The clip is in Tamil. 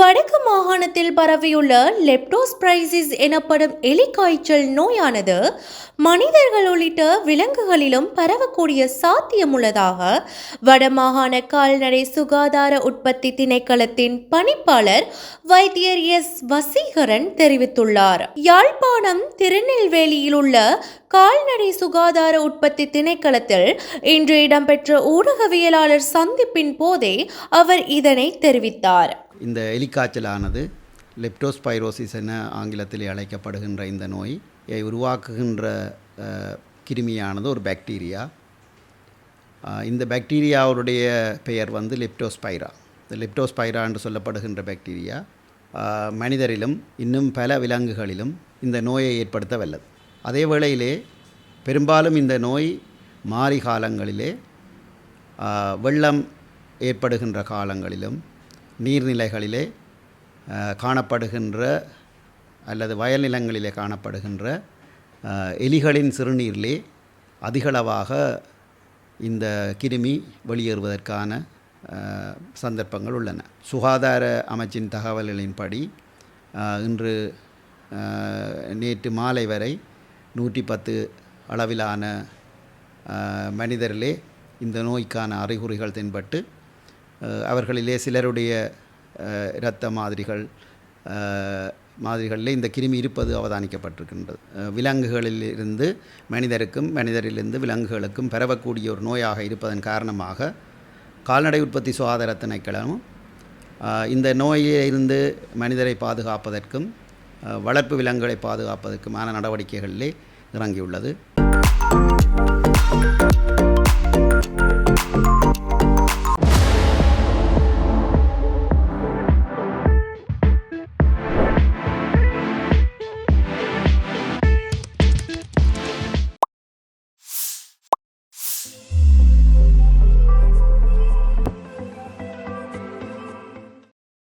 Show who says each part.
Speaker 1: வடக்கு மாகாணத்தில் பரவியுள்ள லெப்டோஸ்பிரைசிஸ் எனப்படும் எலிக்காய்ச்சல் நோயானது மனிதர்கள் உள்ளிட்ட விலங்குகளிலும் பரவக்கூடிய சாத்தியமுள்ளதாக வடமாகாண கால்நடை சுகாதார உற்பத்தி திணைக்களத்தின் பணிப்பாளர் வைத்தியர் எஸ். வசீகரன் தெரிவித்துள்ளார். யாழ்ப்பாணம் திருநெல்வேலியில் உள்ள கால்நடை சுகாதார உற்பத்தி திணைக்களத்தில் இன்று இடம்பெற்ற ஊடகவியலாளர் சந்திப்பின் போதே அவர் இதனை தெரிவித்தார்.
Speaker 2: இந்த எலிக்காய்ச்சலானது லெப்டோஸ்பைரோசிஸ் என ஆங்கிலத்தில் அழைக்கப்படுகின்ற இந்த நோய் உருவாக்குகின்ற கிருமியானது ஒரு பாக்டீரியா இந்த பாக்டீரியாவுடைய பெயர் வந்து லெப்டோஸ்பைரா இந்த லெப்டோஸ்பைரா என்று சொல்லப்படுகின்ற பாக்டீரியா மனிதரிலும் இன்னும் பல விலங்குகளிலும் இந்த நோயை ஏற்படுத்த வல்லது அதே வேளையிலே பெரும்பாலும் இந்த நோய் மாறி காலங்களிலே வெள்ளம் ஏற்படுகின்ற காலங்களிலும் நீர்நிலைகளிலே காணப்படுகின்ற அல்லது வயல் நிலங்களிலே காணப்படுகின்ற எலிகளின் சிறுநீரிலே அதிகளவாக இந்த கிருமி வெளியேறுவதற்கான சந்தர்ப்பங்கள் உள்ளன. சுகாதார அமைச்சின் தகவல்களின்படி இன்று நேற்று மாலை வரை நூற்றி பத்து அளவிலான மனிதரிலே இந்த நோய்க்கான அறிகுறிகள் தென்பட்டு அவர்களிலே சிலருடைய இரத்த மாதிரிகள் மாதிரிகளில் மாதிரிகளிலே இந்த கிருமி இருப்பது அவதானிக்கப்பட்டிருக்கின்றது. விலங்குகளில் விலங்குகளிலிருந்து மனிதருக்கும் மனிதரிலிருந்து விலங்குகளுக்கும் பரவக்கூடிய ஒரு நோயாக இருப்பதன் காரணமாக கால்நடை உற்பத்தி சுகாதார திணைக்களமும் இந்த நோயிலிருந்து மனிதரை பாதுகாப்பதற்கும் வளர்ப்பு விலங்குகளை பாதுகாப்பதற்குமான நடவடிக்கைகளிலே இறங்கியுள்ளது.